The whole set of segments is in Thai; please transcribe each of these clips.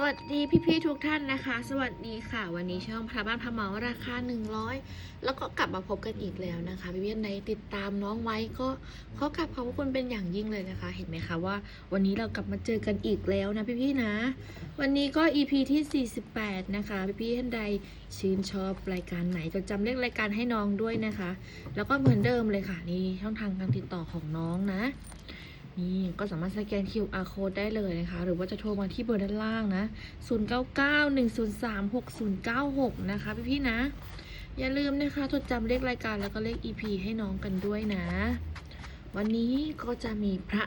สวัสดีพี่ๆทุกท่านนะคะ สวัสดีค่ะ วันนี้ช่องพระบ้านพระเมาราคา 100 แล้วก็กลับมาพบกันอีกแล้วนะคะพี่ๆในติดตามน้องไว้ก็ขอกลับขอบคุณเป็นอย่างยิ่งเลยนะคะ เห็นไหมคะว่า วันนี้เรากลับมาเจอกันอีกแล้วนะพี่ๆนะ วันนี้ก็ EP ที่ 48 นะคะพี่ๆท่านใดชื่นชอบรายการไหนก็จำเลขรายการให้น้องด้วยนะคะ แล้วก็เหมือนเดิมเลยค่ะนี่ช่องทางการติดต่อของน้องนะ นี่ก็สามารถสแกน QR code ได้เลยนะคะ หรือว่าจะโทรมาที่เบอร์ด้านล่างนะ 0991036096 นะคะพี่ๆนะ อย่าลืมนะคะ จดจำเลขรายการแล้วก็เลข EP ให้น้องกันด้วยนะ วันนี้ก็จะมีพระ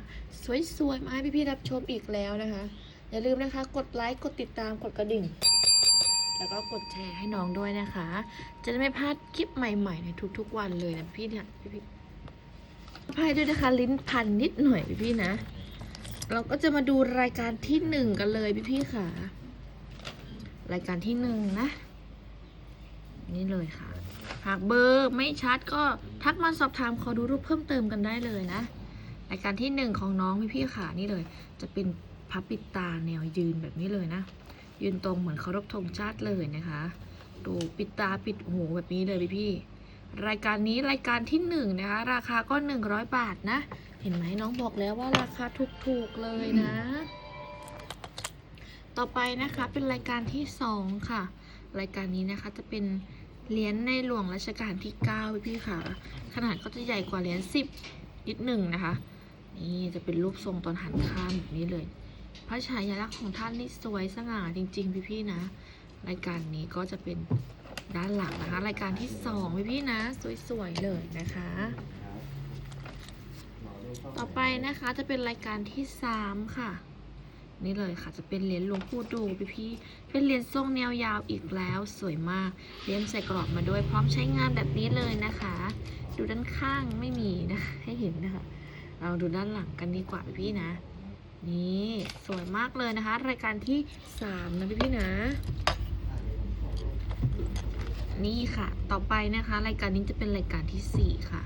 สวยๆ มาให้พี่ๆรับชมอีกแล้วนะคะ อย่าลืมนะคะ กดไลค์ กดติดตาม กดกระดิ่ง แล้วก็กดแชร์ให้น้องด้วยนะคะ จะได้ไม่พลาดคลิปใหม่ ๆ ในทุกๆวันเลยนะพี่เนี่ยพี่ อภัยด้วยนะคะ ลิ้นพันนิดหน่อยพี่พี่นะ เราก็จะมาดูรายการที่หนึ่งกันเลยพี่พี่ค่ะ รายการที่หนึ่งนะ นี่เลยค่ะ หากเบอร์ไม่ชัดก็ทักมาสอบถามขอดูรูปเพิ่มเติมกันได้เลยนะ รายการที่หนึ่งของน้องพี่พี่ค่ะนี่เลย จะเป็นพับปิดตาแนวยืนแบบนี้เลยนะ ยืนตรงเหมือนเคารพธงชาติเลยนะคะ ดูปิดตาปิดหูแบบนี้เลยพี่พี่ รายการนี้รายการที่หนึ่งนะคะราคาก็ 100 บาทนะ เห็นไหมน้องบอกแล้วว่าราคาถูกๆเลยนะ ต่อไปนะคะเป็นรายการที่สองค่ะ รายการนี้นะคะจะเป็นเหรียญในหลวงรัชกาลที่9พี่พี่ค่ะ ขนาดก็จะใหญ่กว่าเหรียญ10 นิดหนึ่งนะคะ นี่จะเป็นรูปทรงตอนหันข้างแบบนี้เลย พระฉายาลักษณ์ของท่านนี่สวยสง่าจริง ๆ พี่ๆนะ รายการนี้ก็จะเป็น ด้านหลังนะคะ รายการที่สองพี่พี่ๆนะ สวยๆเลยนะคะ ต่อไปนะคะจะเป็นรายการที่สามค่ะ นี่เลยค่ะจะเป็นเหรียญหลวงปู่ดูพี่พี่เป็นเหรียญทรงแนวยาวอีกแล้วสวยมากเลี่ยมใส่กรอบมาด้วยพร้อมใช้งานแบบนี้เลยนะคะ ดูด้านข้างไม่มีนะคะให้เห็นนะคะเราดูด้านหลังกันดีกว่าพี่พี่นะนี่สวยมากเลยนะคะ รายการที่สามนะพี่พี่นะ นี่ค่ะ ต่อไปนะคะ รายการนี้จะเป็นรายการที่ 4 ค่ะ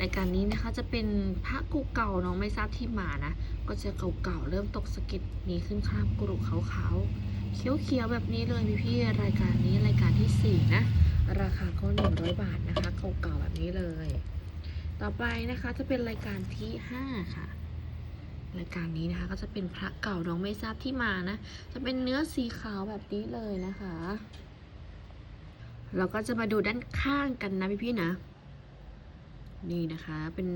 รายการนี้นะคะจะเป็นพระกุเก่าน้องไม่ทราบที่มานะ ก็จะเก่าๆเริ่มตกสะเก็ดมีขึ้นข้ามกรุขาวๆเขียวๆแบบนี้เลยพี่ๆรายการนี้รายการที่ 4 นะ ราคาก็100 บาทนะคะเก่าๆแบบนี้เลย ต่อไปนะคะจะเป็นรายการที่ 5 ค่ะรายการนี้นะคะก็จะเป็นพระเก่าน้องไม่ทราบที่มานะ จะเป็นเนื้อสีขาวแบบนี้เลยนะคะ เราก็จะมาดูด้านข้างกันนะพี่ๆนะ นี่นะคะ เป็น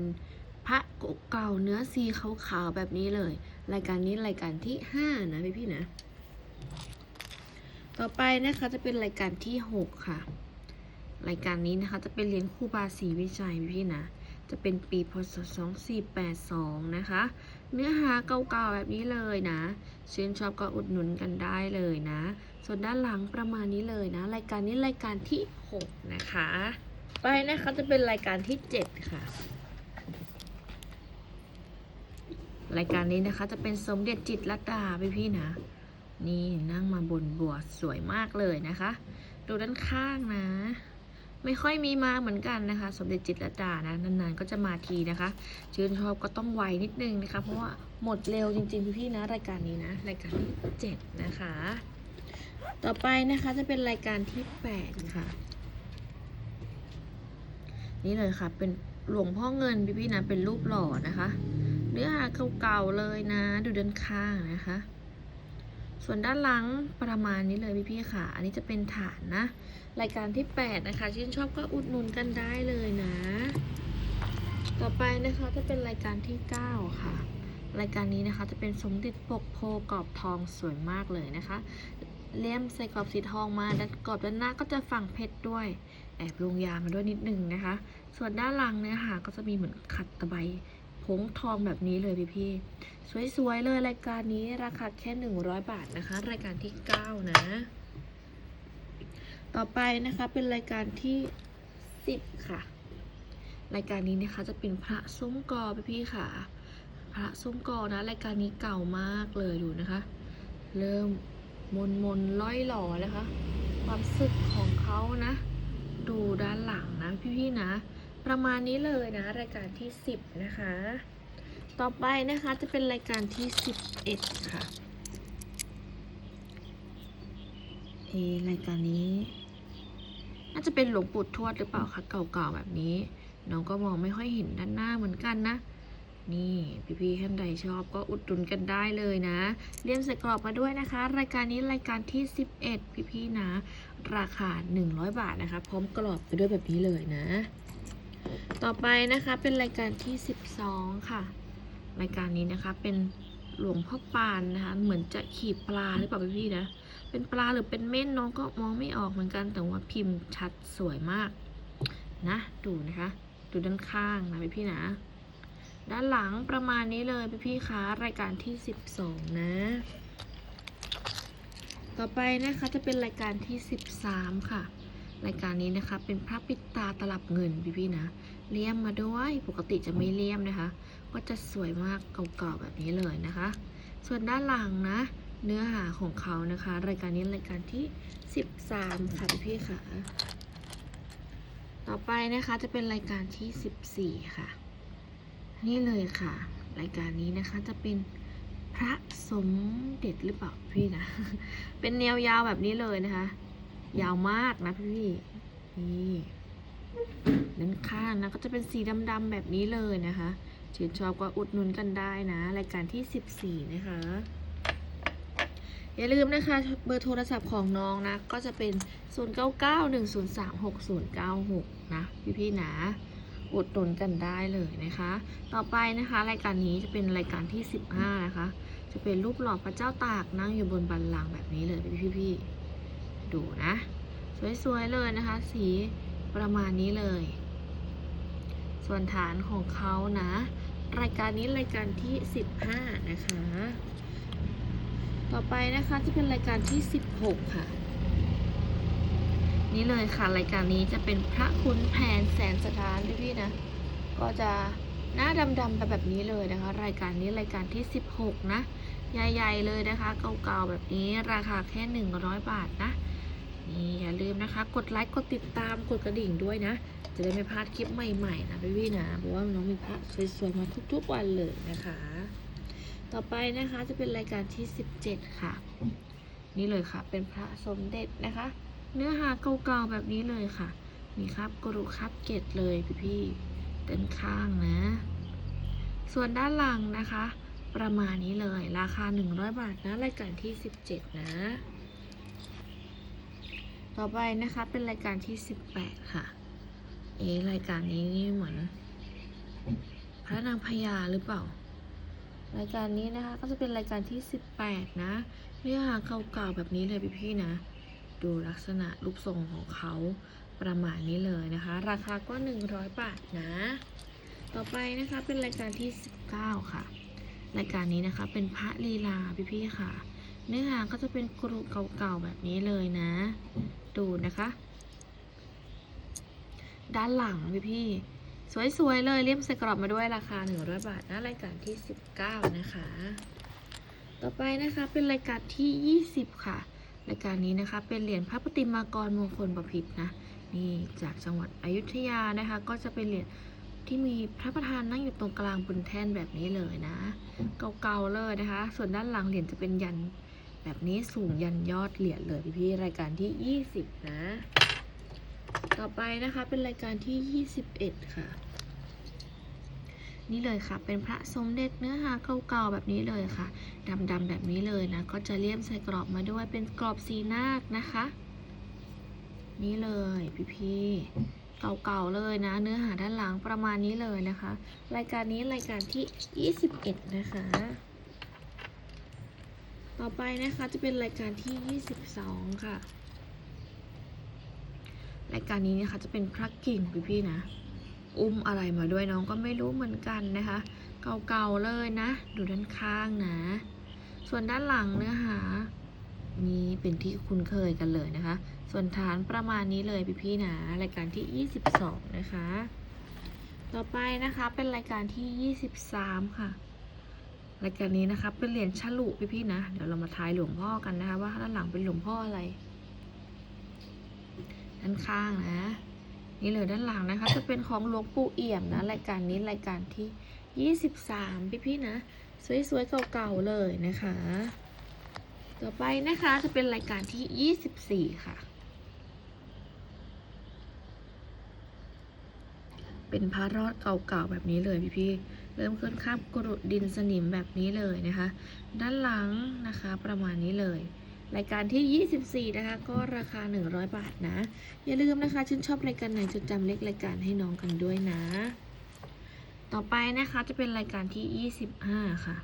พระเก่าเนื้อสีขาวๆแบบนี้เลย รายการนี้รายการที่ห้านะพี่ๆนะ ต่อไปนะคะจะเป็นรายการที่หกค่ะ รายการนี้นะคะจะเป็นเหรียญครูบาศรีวิชัยพี่ๆนะ จะเป็นปีพศ2482นะคะ เนื้อหาเก่าๆแบบนี้เลยนะ ชื่นชอบก็อุดหนุนกันได้เลยนะ ส่วนด้านหลังประมาณนี้เลยนะ รายการนี้รายการที่ 6 นะคะ ไปนะคะจะเป็นรายการที่ 7 ค่ะ รายการนี้นะคะจะเป็นสมเด็จจิตรลดาพี่พี่นะ นี่นั่งมาบนบัวสวยมากเลยนะคะ ดูด้านข้างนะ ไม่ค่อยมีมาเหมือนกันนะคะ สมเด็จจิตรลดานะนานๆก็จะมาทีนะคะ ชื่นชอบก็ต้องไวนิดนึงนะคะ เพราะว่าหมดเร็วจริงๆพี่ๆนะรายการนี้นะ รายการที่เจ็ดนะคะ ต่อไปนะคะจะเป็นรายการที่แปดค่ะ นี่เลยค่ะ เป็นหลวงพ่อเงินพี่ๆนะเป็นรูปหล่อนะคะ เนื้อหาเก่าๆเลยนะ ดูด้านข้างนะคะ ส่วนด้านหลังประมาณนี้เลยพี่ๆค่ะ อันนี้จะเป็นฐานนะ รายการที่ 8 นะคะชื่นชอบก็อุดหนุนกันได้เลยนะ ต่อไปนะคะจะเป็นรายการที่ 9 ค่ะ รายการนี้นะคะจะเป็นสมเด็จปกโพกรอบทองสวยมากเลยนะคะเลี่ยมใส่กรอบสีทองมาด้านกรอบด้านหน้าก็จะฝังเพชรด้วย แอบลงยามาด้วยนิดนึงนะคะ ส่วนด้านหลังเนี่ยค่ะก็จะมีเหมือนขัดตะไบ ผงทองแบบนี้เลยพี่พี่สวยๆเลยรายการนี้ราคาแค่ 100 บาทนะคะ รายการที่ 9 นะ ต่อไปนะคะเป็นรายการที่ 10 ค่ะ รายการนี้นะคะจะเป็นพระซุ้มกอพี่พี่ค่ะ พระซุ้มกอนะรายการนี้เก่ามากเลยดูนะคะ เริ่มมนมนล่อยหล่อนะคะ ความสึกของเขานะ ดูด้านหลังนะพี่ๆนะ ประมาณนี้เลยนะ รายการที่ 10 นะคะ ต่อไปนะคะจะเป็นรายการที่ 11 ค่ะเอรายการนี้ น่าจะเป็นหลวงปู่ทวดหรือเปล่าคะเก่าๆแบบนี้ น้องก็มองไม่ค่อยเห็นด้านหน้าเหมือนกันนะ นี่พี่ๆท่านใดชอบก็อุดหนุนกันได้เลยนะเลี่ยมใส่กรอบมาด้วยนะคะ รายการนี้รายการที่ 11 พี่ๆนะ ราคา 100 บาทนะคะ พร้อมกรอบไปด้วยแบบนี้เลยนะ ต่อไปนะคะเป็นรายการที่ 12 ค่ะ รายการนี้นะคะเป็นหลวงพ่อปานนะคะ เหมือนจะขีบปลาหรือเปล่าพี่ๆนะ เป็นปลาหรือเป็นเม่นน้องก็มองไม่ออกเหมือนกัน แต่ว่าพิมพ์ชัดสวยมากนะ ดูนะคะ ดูด้านข้างนะพี่ๆนะ ด้านหลังประมาณนี้เลยพี่ๆคะรายการที่ 12 นะ ต่อไปนะคะจะเป็นรายการที่ 13 ค่ะ รายการนี้นะคะ เป็นพระปิตาตลับเงินพี่ๆนะเลี่ยมมาด้วยปกติจะไม่เลี่ยมนะคะ ก็จะสวยมากเก่าๆแบบนี้เลยนะคะ ส่วนด้านหลังนะ เนื้อหาของเขานะคะ รายการนี้รายการที่ 13 ค่ะพี่ๆค่ะ ต่อไปนะคะจะเป็นรายการที่ 14 ค่ะ นี่เลยค่ะ รายการนี้นะคะจะเป็นพระสมเด็จหรือเปล่าพี่นะ เป็นแนวยาวแบบนี้เลยนะคะ ยาวมากนะพี่ นี่ด้านข้างนะก็จะเป็นสีดำๆแบบนี้เลยนะคะชื่นชอบก็อุดหนุนกันได้นะ รายการที่ 14 นะคะ อย่าลืมนะคะ เบอร์โทรศัพท์ของน้องนะ ก็จะเป็น 0991036096 นะ พี่ๆนะอุดหนุนกันได้เลยนะคะ ต่อไปนะคะ รายการนี้จะเป็นรายการที่ 15 นะคะ จะเป็นรูปหล่อพระเจ้าตากนั่งอยู่บนบัลลังแบบนี้เลยพี่ๆ ดูนะ สวยๆเลยนะคะ สีประมาณนี้เลย ส่วนฐานของเขานะ รายการนี้รายการที่ 15 นะคะ ต่อไปนะคะจะเป็นรายการที่ 16 ค่ะ นี่เลยค่ะรายการนี้จะเป็นพระคุณแผนแสนสถานพี่ๆนะ ก็จะหน้าดำๆไปแบบนี้เลยนะคะ รายการนี้รายการที่ 16 นะ ใหญ่ ๆ เลยนะคะ เก่าๆแบบนี้ราคาแค่ 100 บาทนะ นี่อย่าลืมนะคะ กดไลค์ กดติดตาม กดกระดิ่งด้วยนะ จะได้ไม่พลาดคลิปใหม่ๆนะพี่ๆนะ เพราะว่าน้องมีพระสวยๆมาทุกๆวันเลยนะคะ ต่อไปนะคะจะเป็นรายการที่ 17 ค่ะ นี่เลยค่ะ เป็นพระสมเด็จนะคะ เนื้อหาเก่าๆแบบนี้เลยค่ะ มีครับกรุครับเกตเลยพี่ๆด้านข้างนะ ส่วนด้านหลังนะคะ ประมาณนี้เลย ราคา 100 บาทนะ รายการที่ 17 นะ ต่อไปนะคะเป็นรายการที่ 18 ค่ะ เอะรายการนี้นี่เหมือน พระนางพญาหรือเปล่า รายการนี้นะคะก็จะเป็นรายการที่ 18 นะเนื้อหาเก่าๆแบบนี้เลยพี่ๆนะ ดูลักษณะรูปทรงของเขาประมาณนี้เลยนะคะ ราคาก็ 100 บาทนะ ต่อไปนะคะเป็นรายการที่ 19 ค่ะ รายการนี้นะคะเป็นพระลีลาพี่ๆค่ะ เนื้อหาก็จะเป็นกรุเก่าๆแบบนี้เลยนะ ดูนะคะ ด้านหลังพี่ๆสวย ๆ เลยเลี่ยมใส่กรอบมาด้วยราคา 100 บาทนะรายการที่ 19 นะคะ ต่อไปนะคะเป็นรายการที่ 20 ค่ะ รายการนี้นะคะเป็นเหรียญพระประติมากรมงคลบพิตรนะนี่จากจังหวัดอยุธยานะคะ ก็จะเป็นเหรียญที่มีพระประธานนั่งอยู่ตรงกลางบนแท่นแบบนี้เลยนะ เก่าๆเลยนะคะ ส่วนด้านหลังเหรียญจะเป็นยัน แบบนี้สูงยันยอดเหรียญเลยพี่ๆรายการที่ 20 นะ ต่อไปนะคะเป็นรายการที่ 21 ค่ะ นี่เลยค่ะ เป็นพระสมเด็จเนื้อหาเก่าๆแบบนี้เลยค่ะดำๆแบบนี้เลยนะ ก็จะเลี่ยมใส่กรอบมาด้วยเป็นกรอบสีนาคนะคะ นี่เลยพี่ๆเก่าๆเลยนะ เนื้อหาด้านหลังประมาณนี้เลยนะคะ รายการนี้รายการที่ 21 นะคะ ต่อไปนะคะจะเป็นรายการที่ 22 ค่ะ รายการนี้นะคะจะเป็นพระกิ่งพี่ๆนะ อุ้มอะไรมาด้วยน้องก็ไม่รู้เหมือนกันนะคะ เก่าๆเลยนะ ดูด้านข้างนะ ส่วนด้านหลังเนื้อหา นี่เป็นที่คุ้นเคยกันเลยนะคะ ส่วนฐานประมาณนี้เลยพี่ๆนะ รายการที่ 22 นะคะ ต่อไปนะคะเป็นรายการที่ 23 ค่ะ รายการนี้นะคะเป็นเหรียญฉลุพี่ๆนะ เดี๋ยวเรามาทายหลวงพ่อกันนะคะ ว่าด้านหลังเป็นหลวงพ่ออะไร ด้านข้างนะ นี่เลยด้านหลังนะคะ จะเป็นของหลวงปู่เอี่ยมนะรายการนี้รายการที่ 23 พี่ๆนะ สวยๆเก่าๆเลยนะคะ ต่อไปนะคะจะเป็นรายการที่ 24 ค่ะเป็นพระรอดเก่าๆแบบนี้เลยพี่ๆ เริ่มขึ้นข้ามกรุดดินสนิมแบบนี้เลยนะคะ ด้านหลังนะคะประมาณนี้เลยรายการที่ 24 นะคะ ก็ราคา 100 บาทนะ อย่าลืมนะคะ ชื่นชอบรายการไหนจดจำเลขรายการให้น้องกันด้วยนะ ต่อไปนะคะจะเป็นรายการที่ 25 ค่ะ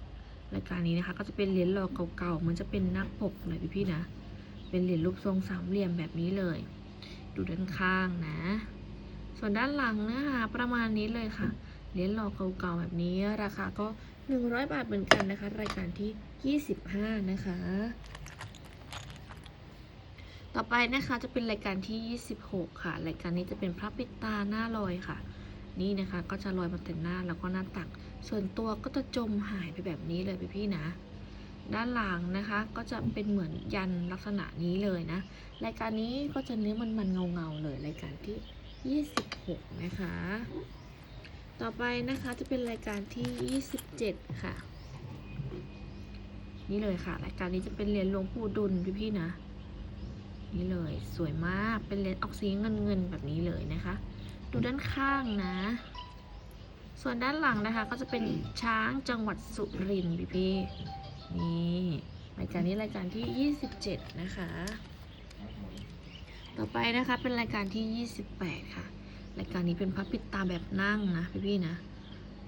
รายการนี้นะคะ ก็จะเป็นเหรียญหล่อเก่าๆมันจะเป็นนักปกเลยพี่ๆนะ เป็นเหรียญรูปทรงสามเหลี่ยมแบบนี้เลย ดูด้านข้างนะ ส่วนด้านหลังเนื้อหาประมาณนี้เลยค่ะ เหรียญหล่อเก่าๆแบบนี้ราคาก็ 100 บาทเหมือนกันนะคะ รายการที่ 25 นะคะ ต่อไปนะคะจะเป็นรายการที่ 26 ค่ะ รายการนี้จะเป็นพระปิดตาหน้าลอยค่ะ นี่นะคะก็จะลอยมาแต่หน้าแล้วก็หน้าตัก ส่วนตัวก็จะจมหายไปแบบนี้เลยพี่ๆนะด้านหลังนะคะก็จะเป็นเหมือนยันลักษณะนี้เลยนะ รายการนี้ก็จะเนื้อมันมันเงาเงาๆเลยรายการที่ 26 นะคะ ต่อไปนะคะจะเป็นรายการที่ 27 ค่ะ นี่เลยค่ะ รายการนี้จะเป็นเหรียญหลวงปู่ดุลพี่ๆนะ นี่เลย สวยมากเป็นเหรียญออกสีเงินเงินแบบนี้เลยนะคะ ดูด้านข้างนะ ส่วนด้านหลังนะคะ ก็จะเป็นช้างจังหวัดสุรินทร์พี่พี่ๆนี่รายการนี้รายการที่ 27 นะคะ ต่อไปนะคะเป็นรายการที่ 28 ค่ะ รายการนี้เป็นพระปิดตาแบบนั่งนะพี่พี่ๆนะ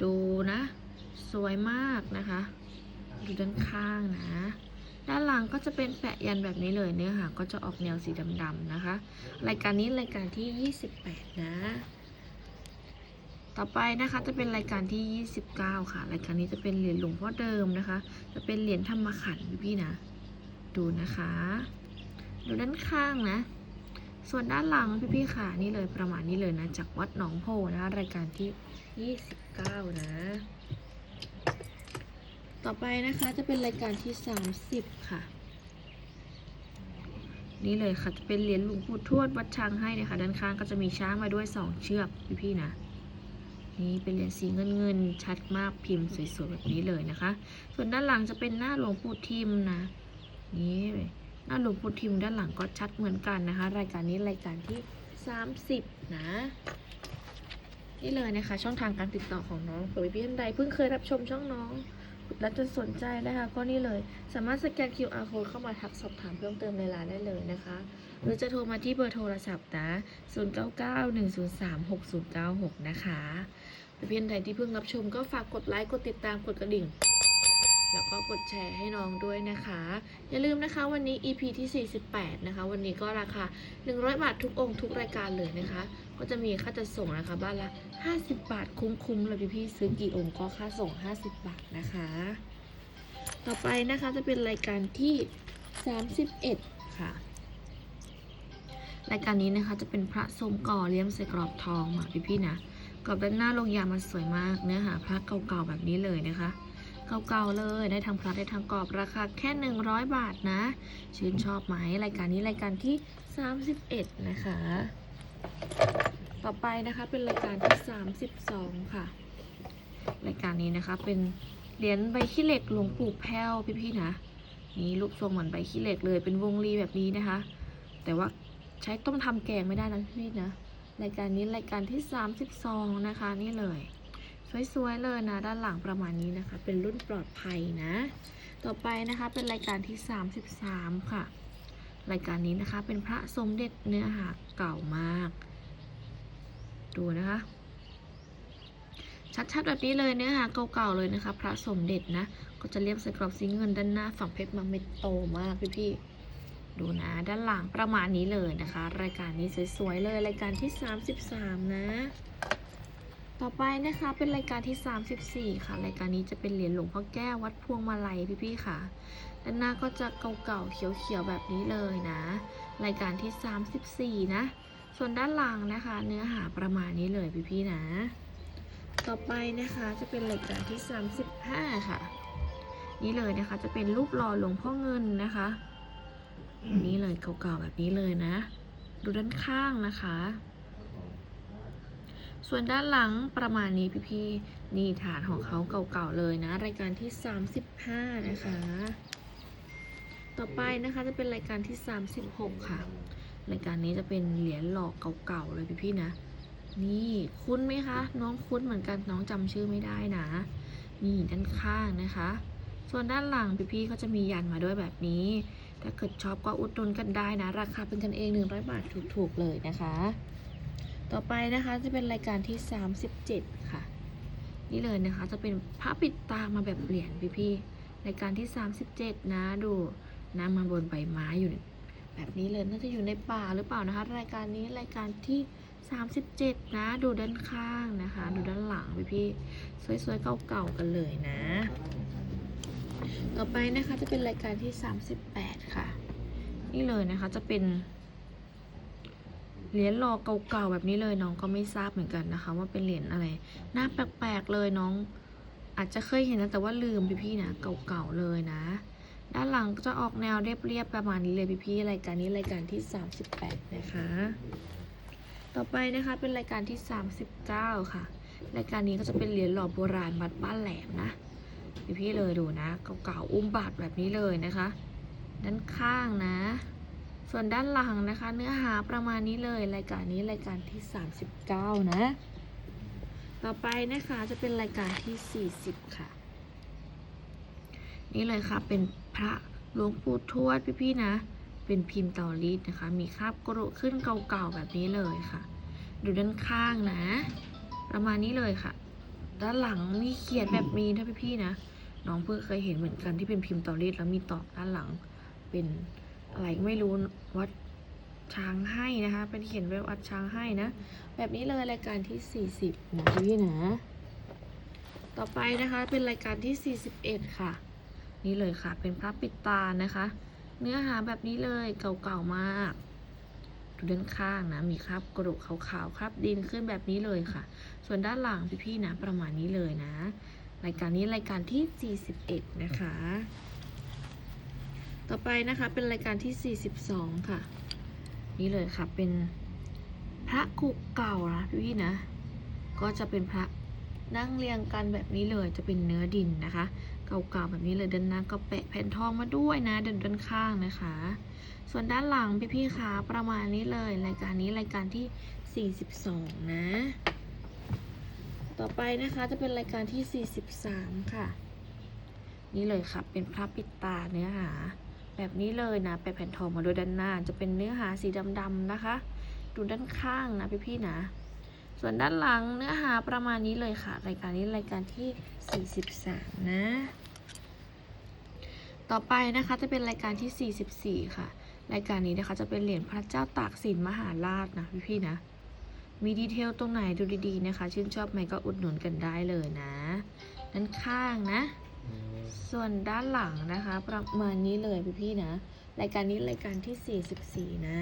ดูนะ สวยมากนะคะ ดูด้านข้างนะ ด้านหลังก็จะเป็นแปะยันแบบนี้เลยเนื้อหาก็จะออกแนวสีดำๆนะคะ รายการนี้รายการที่ 28 นะ ต่อไปนะคะจะเป็นรายการที่ 29 ค่ะ รายการนี้จะเป็นเหรียญหลวงพ่อเดิมนะคะ จะเป็นเหรียญธรรมขันธ์พี่ๆนะ ดูนะคะ ดูด้านข้างนะ ส่วนด้านหลังพี่ๆค่ะนี่เลยประมาณนี้เลยนะ จากวัดหนองโพนะคะรายการที่ 29 นะ ต่อไปนะคะจะเป็นรายการที่ 30 ค่ะ นี่เลยค่ะจะเป็นเหรียญหลวงปู่ทวดวัดช้างให้นะคะด้านข้างก็จะมีช้างมาด้วย 2 เชือกพี่ๆนะนี่เป็นเหรียญสีเงินเงินชัดมากพิมพ์สวยๆแบบนี้เลยนะคะ ส่วนด้านหลังจะเป็นหน้าหลวงปู่ทิมนะ นี่ หน้าหลวงปู่ทิมด้านหลังก็ชัดเหมือนกันนะคะ รายการนี้รายการที่ 30 นะ นี่เลยนะคะ ช่องทางการติดต่อของน้องเผื่อพี่ท่านใดเพิ่งเคยรับชมช่องน้อง แล้วจะสนใจนะคะ ก็นี่เลยสามารถสแกน QR code เข้ามาทักสอบถามเพิ่มเติมในไลน์ได้เลยนะคะ หรือจะโทรมาที่เบอร์โทรศัพท์นะ 0991036096 นะคะเพื่อนใดที่เพิ่งรับชมก็ฝากกดไลค์กดติดตามกดกระดิ่ง แล้วก็กดแชร์ให้น้องด้วยนะคะ อย่าลืมนะคะวันนี้ EP ที่ 48 นะคะ วันนี้ก็ราคา 100 บาททุกองค์ทุกรายการเลยนะคะ ก็จะมีค่าจัดส่งนะคะ บ้านละ 50 บาทคุ้มๆเลยพี่ๆซื้อกี่องค์ก็ค่าส่ง 50 บาทนะคะ ต่อไปนะคะจะเป็นรายการที่ 31 ค่ะรายการนี้นะคะจะเป็นพระทรงก่อเลี่ยมใส่กรอบทองมาพี่ๆนะกรอบด้านหน้าลงยามันสวยมากเนื้อหาพระเก่าๆแบบนี้เลยนะคะ เก่าๆเลย ได้ทั้งพระได้ทั้งกรอบราคาแค่ 100 บาทนะ ชื่นชอบไหมรายการนี้รายการที่ 31 นะคะ ต่อไปนะคะเป็นรายการที่ 32 ค่ะ รายการนี้นะคะเป็นเหรียญใบขี้เหล็กหลวงปู่แพ้วพี่ๆนะนี่รูปทรงเหมือนใบขี้เหล็กเลยเป็นวงรีแบบนี้นะคะ แต่ว่าใช้ต้มทำแกงไม่ได้นะพี่นะรายการนี้รายการที่ 32 นะคะ นี่เลย สวยๆเลยนะ ด้านหลังประมาณนี้นะคะ เป็นรุ่นปลอดภัยนะ ต่อไปนะคะเป็นรายการที่ 33 ค่ะ รายการนี้นะคะเป็นพระสมเด็จเนื้อหาเก่ามาก ดูนะคะ ชัดๆแบบนี้เลยเนื้อหาเก่าๆเลยนะคะ พระสมเด็จนะ ก็จะเรียบใส่กรอบสีเงินด้านหน้าฝั่งเพชรมาเม็ดโตมากพี่ๆดูนะ ด้านหลังประมาณนี้เลยนะคะ รายการนี้สวยๆเลย รายการที่ 33 นะ ต่อไปนะคะเป็นรายการที่ 34 ค่ะ รายการนี้จะเป็นเหรียญหลวงพ่อแก้ววัดพวงมาลัยพี่ๆค่ะ ด้านหน้าก็จะเก่าๆเขียวๆแบบนี้เลยนะ รายการที่ 34 นะ ส่วนด้านหลังนะคะ เนื้อหาประมาณนี้เลยพี่ๆนะ ต่อไปนะคะจะเป็นรายการที่ 35 ค่ะ นี่เลยนะคะจะเป็นรูปหล่อหลวงพ่อเงินนะคะ นี่เลยเก่าๆแบบนี้เลยนะ ดูด้านข้างนะคะ ส่วนด้านหลังประมาณนี้พี่ๆ นี่ฐานของเขาเก่าๆเลยนะ รายการที่ 35 นะคะ ต่อไปนะคะจะเป็นรายการที่ 36 ค่ะ รายการนี้จะเป็นเหรียญหลอกเก่าๆเลยพี่ๆนะ นี่คุ้นไหมคะ น้องคุ้นเหมือนกันน้องจำชื่อไม่ได้นะ นี่ด้านข้างนะคะ ส่วนด้านหลังพี่ๆก็จะมียันมาด้วยแบบนี้ ถ้าเกิดชอบก็อุดหนุนกันได้นะ ราคาเป็นกันเอง 100 บาทถูกๆเลยนะคะ ต่อไปนะคะจะเป็นรายการที่ 37 ค่ะ นี่เลยนะคะจะเป็นพระปิดตามาแบบเหรียญพี่ๆรายการที่ 37 นะดูนะมาบนใบไม้อยู่ แบบนี้เลยน่าจะอยู่ในป่าหรือเปล่านะคะ รายการนี้รายการที่ 37 นะดูด้านข้างนะคะ ดูด้านหลังพี่ๆสวยๆเก่าๆกันเลยนะ ต่อไปนะคะจะเป็นรายการที่ 38 ค่ะ นี่เลยนะคะจะเป็น เหรียญหล่อเก่าๆแบบนี้เลยน้องก็ไม่ทราบเหมือนกันนะคะ ว่าเป็นเหรียญอะไร หน้าแปลกๆเลยน้อง อาจจะเคยเห็นนะแต่ว่าลืมพี่ๆนะเก่าๆเลยนะ ด้านหลังจะออกแนวเรียบๆประมาณนี้เลยพี่ๆรายการนี้รายการที่ 38 นะคะ ต่อไปนะคะเป็นรายการที่ 39 ค่ะ รายการนี้ก็จะเป็นเหรียญหล่อโบราณวัดบ้านแหลมนะพี่ๆเลยดูนะเก่าๆอุ้มบาทแบบนี้เลยนะคะ ด้านข้างนะ ส่วนด้านหลังนะคะ เนื้อหาประมาณนี้เลย รายการนี้รายการที่ 39 นะ ต่อไปนะคะจะเป็นรายการที่ 40 ค่ะ นี่เลยค่ะเป็นพระหลวงปู่ทวดพี่ๆนะ เป็นพิมพ์เตารีดนะคะ มีคราบกรุขึ้นเก่าๆแบบนี้เลยค่ะ ดูด้านข้างนะ ประมาณนี้เลยค่ะ ด้านหลังนี่เขียนแบบมีนะพี่ๆนะ น้องเพิ่งเคยเห็นเหมือนกันที่เป็นพิมพ์เตารีดแล้วมีตอกด้านหลังเป็น อะไรไม่รู้วัดช้างให้นะคะ เป็นเขียนไว้วัดช้างให้นะ แบบนี้เลยรายการที่ 40นะพี่นะ ต่อไปนะคะเป็นรายการที่ 41 ค่ะ นี่เลยค่ะ เป็นพระปิดตานะคะ เนื้อหาแบบนี้เลยเก่าๆมากดูด้านข้างนะ มีคราบกระดูกขาวๆคราบดินขึ้นแบบนี้เลยค่ะ ส่วนด้านหลังพี่ๆนะ ประมาณนี้เลยนะ รายการนี้รายการที่ 41 นะคะ ต่อไปนะคะเป็นรายการที่ 42 ค่ะ นี่เลยค่ะเป็นพระกุเก่านะพี่นะ ก็จะเป็นพระนั่งเรียงกันแบบนี้เลยจะเป็นเนื้อดินนะคะ เก่าๆแบบนี้เลยด้านหน้าก็แปะแผ่นทองมาด้วยนะด้านด้านข้างนะคะ ส่วนด้านหลังพี่ๆคะประมาณนี้เลยรายการนี้รายการที่ 42 นะ ต่อไปนะคะจะเป็นรายการที่ 43 ค่ะ นี่เลยค่ะเป็นพระปิดตาเนื้อหา แบบนี้เลยนะแปะแผ่นทองมาด้วยด้านหน้า จะเป็นเนื้อหาสีดำๆนะคะ ดูด้านข้างนะพี่ๆนะ ส่วนด้านหลังเนื้อหาประมาณนี้เลยค่ะ รายการนี้รายการที่ 43 นะ ต่อไปนะคะจะเป็นรายการที่ 44 ค่ะ รายการนี้นะคะจะเป็นเหรียญพระเจ้าตากสินมหาราชนะพี่ๆนะมีดีเทลตรงไหนดูดีๆนะคะ ชื่นชอบไหมก็อุดหนุนกันได้เลยนะ ด้านข้างนะ ส่วนด้านหลังนะคะ ประมาณนี้เลยพี่ๆนะ รายการนี้รายการที่ 44 นะ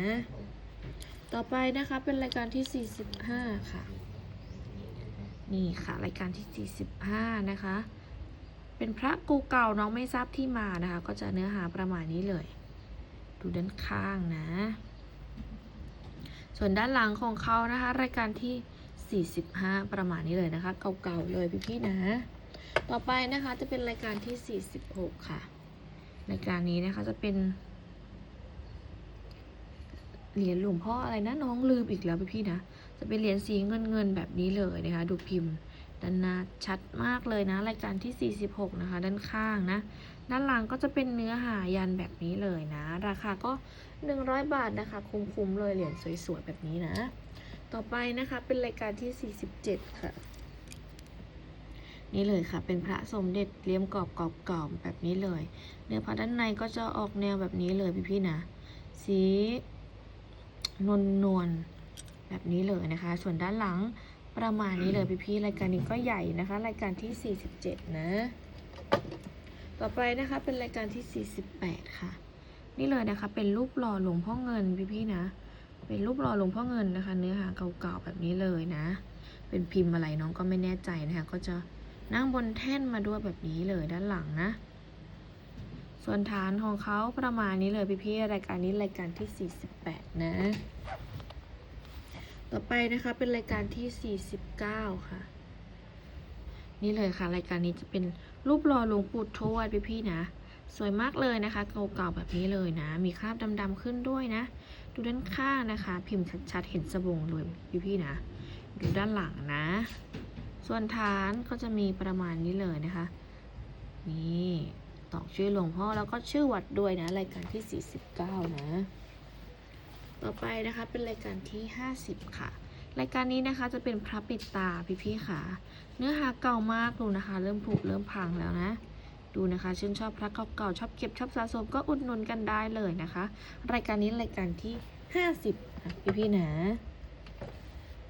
ต่อไปนะคะเป็นรายการที่ 45 ค่ะ นี่ค่ะรายการที่ 45 นะคะ เป็นพระกูเก่าน้องไม่ทราบที่มานะคะ ก็จะเนื้อหาประมาณนี้เลย ดูด้านข้างนะ ส่วนด้านหลังของเขานะคะ รายการที่ 45 ประมาณนี้เลยนะคะ เก่าๆเลยพี่ๆนะ ต่อไปนะคะจะเป็นรายการที่ 46 ค่ะ รายการนี้นะคะจะเป็น เหรียญหลวงพ่ออะไรนะน้องลืมอีกแล้วพี่นะ จะเป็นเหรียญสีเงินเงินๆแบบนี้เลยนะคะ ดูพิมพ์ด้านหน้าชัดมากเลยนะ รายการที่ 46 นะคะ ด้านข้างนะ ด้านหลังก็จะเป็นเนื้อหายันแบบนี้เลยนะ ราคาก็ 100 บาทนะคะ คุ้มๆเลยเหรียญสวยๆแบบนี้นะ ต่อไปนะคะเป็นรายการที่ 47 ค่ะ นี่เลยค่ะ เป็นพระสมเด็จเลี่ยมกรอบกรอบกรอบแบบนี้เลย เนื้อพระด้านในก็จะออกแนวแบบนี้เลยพี่ๆนะ สีนวลนวลแบบนี้เลยนะคะ ส่วนด้านหลังประมาณนี้เลยพี่ๆรายการนี้ก็ใหญ่นะคะ รายการที่ 47 นะ ต่อไปนะคะเป็นรายการที่ 48 ค่ะ นี่เลยนะคะ เป็นรูปหล่อหลวงพ่อเงินพี่ๆนะ เป็นรูปหล่อหลวงพ่อเงินนะคะ เนื้อหาเก่าๆแบบนี้เลยนะ เป็นพิมพ์อะไรน้องก็ไม่แน่ใจนะคะ ก็จะ นั่งบนแท่นมาด้วยแบบนี้เลยด้านหลังนะ ส่วนฐานของเขาประมาณนี้เลยพี่ๆรายการนี้รายการที่ 48 นะ ต่อไปนะคะเป็นรายการที่ 49 ค่ะ นี่เลยค่ะ รายการนี้จะเป็นรูปหล่อหลวงปู่ทวดพี่ๆนะสวยมากเลยนะคะเก่าๆแบบนี้เลยนะ มีคราบดำๆขึ้นด้วยนะ ดูด้านข้างนะคะ พิมพ์ชัดๆ เห็นสบงเลยพี่ๆนะ ดูด้านหลังนะ ส่วนฐานก็จะมีประมาณนี้เลยนะคะ นี่ตอกชื่อหลวงพ่อแล้วก็ชื่อวัดด้วยนะ รายการที่ 49 นะ ต่อไปนะคะเป็นรายการที่ 50 ค่ะ รายการนี้นะคะจะเป็นพระปิดตาพี่ๆค่ะ เนื้อหาเก่ามากดูนะคะ เริ่มผุเริ่มพังแล้วนะดูนะคะชื่นชอบพระเก่าๆชอบเก็บชอบสะสมก็อุดหนุนกันได้เลยนะคะ รายการนี้รายการที่ 50นะพี่นะ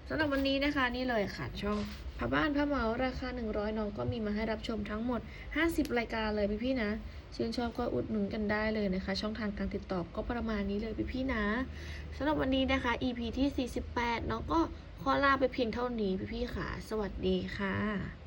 สำหรับวันนี้นะคะนี่เลยค่ะช่องผ้าบ้านผ้าเหมาราคา 100 น้องก็มีมาให้รับชมทั้งหมด 50 รายการเลยพี่ๆนะ ชื่นชอบก็อุดหนุนกันได้เลยนะคะ ช่องทางการติดต่อก็ประมาณนี้เลยพี่ๆนะสำหรับวันนี้นะคะ EP ที่ 48 น้องก็ขอลาไปเพียงเท่านี้พี่ๆค่ะ สวัสดีค่ะ